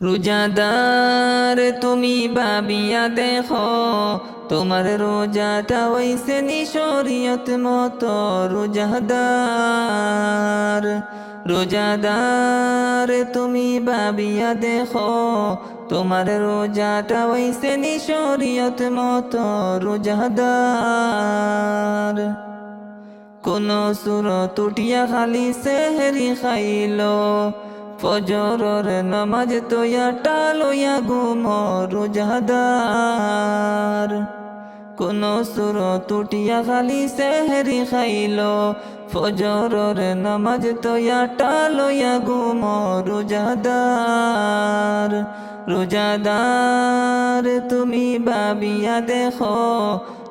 রোজাদার তুমি ভাবিয়া দেখো, তোমার রোজাটা হইছে নিশরিয়ত মতো। রোজাদার রোজাদার তুমি ভাবিয়া দেখো, তোমার রোজাটা হইছে নিশরিয়ত মতো। রোজাদার, কোন সুর তুটিয়া খালি সেহরি খাইলো ফজরর নমাজ তোয়া টালোয়া গুম রোজাদার কোন সুর তুটিয়া খালি সেহরি খাইলো। ফজরর নমাজ তোয়া টালোয়া গুম রোজাদার রোজাদার তুমি ভাবিয়া দেখো,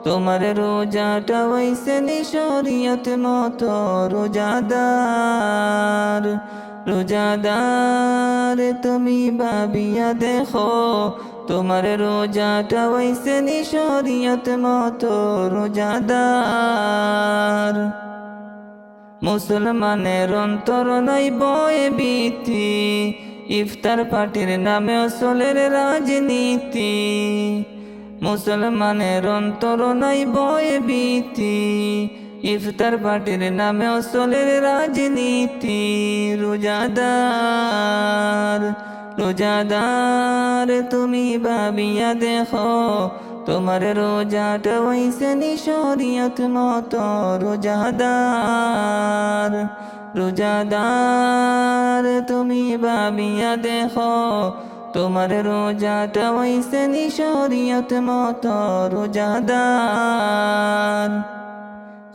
তোমার রোজাটা হইছে নিশরিয়ত মতো রোজাদার। রোজাদার তুমি ভাবিয়া দেখো, তোমার রোজাটা হইছে নিশরিয়ত মতো রোজাদার। মুসলমানের অন্তর নাই বয়ে বিতি ইফতার পার্টির নামে অসলের রাজনীতি। মুসলমানের অন্তর নাই বয়ে বিতি ইফতার পার্টির নামে অসলের রাজনীতি রোজাদার। রোজাদার, তুমি ভাবিয়া দেখো, তোমার রোজাটা হইছে নিশরিয়ত মতো রোজাদার। রোজাদার, তুমি ভাবিয়া দেখো, তোমার রোজাটা হইছে নিশরিয়ত মতো রোজাদার।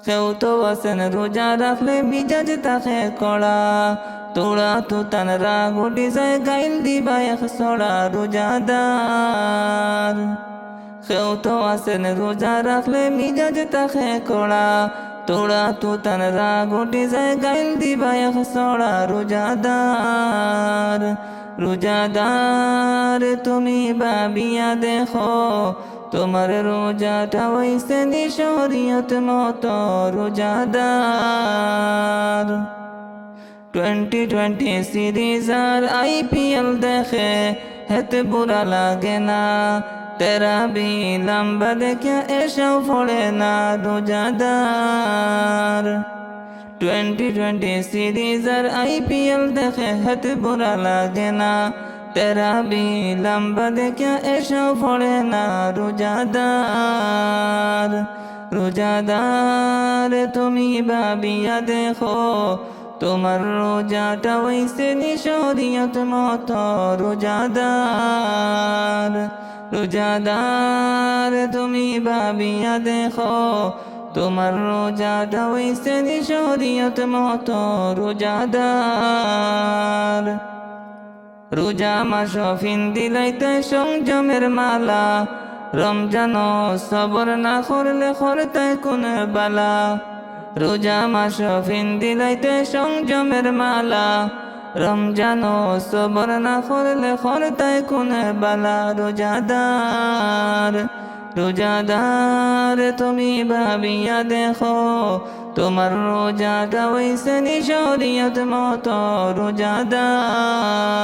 কেউ তো বসেন রোজা রাখলে মিজাজ তাকে কড়া তোরা তো তান রাগ উঠে যায় গাইল দিবা এক সড়া রোজাদার কেউ তো আসেন রোজা রাখলে মিজাজ তাকে কড়া তোরা তো তান রাগ উঠে যায় গাইল দিবা এক সড়া রোজাদার রোজাদার তুমি ভাবিয়া দেখো তোমার রোজাটা হইছে নিশরিয়ত মতো রোজাদার। টোয়েন্টি টোয়েন্টি সিরিজ আর আইপিএল দেখে হেতে বুড়া লাগে না। তেরা বি লম্বা দেখে এসব পড়ে না রোজাদার। টোয়েন্টি টোয়েন্টি সিরিজ আর আইপিএল দেখে হেতে বুড়া লাগে না। তেরা বি লম্বা দেখে এসব পড়ে না রোজাদার রোজাদার তুমি ভাবিয়া দেখো তোমার রোজাটা হইছে নিশরিয়ত মতো রোজাদার রোজাদার তুমি ভাবিয়া দেখো তোমার রোজাটা হইছে নিশরিয়ত মতো রোজাদার রোজা মাস ফিন দিলাইতে সংযমের মালা। রমজান সবর না করলে করতে কোন বালা। রোজা মাস ফিন দিলাইতে সংযমের মালা। রমজান সবর না করলে করতে কোন বালা। রোজাদার রোজাদার তুমি ভাবিয়া দেখো তোমার রোজাটা হইছে নিশরিয়ত মতো রোজাদার।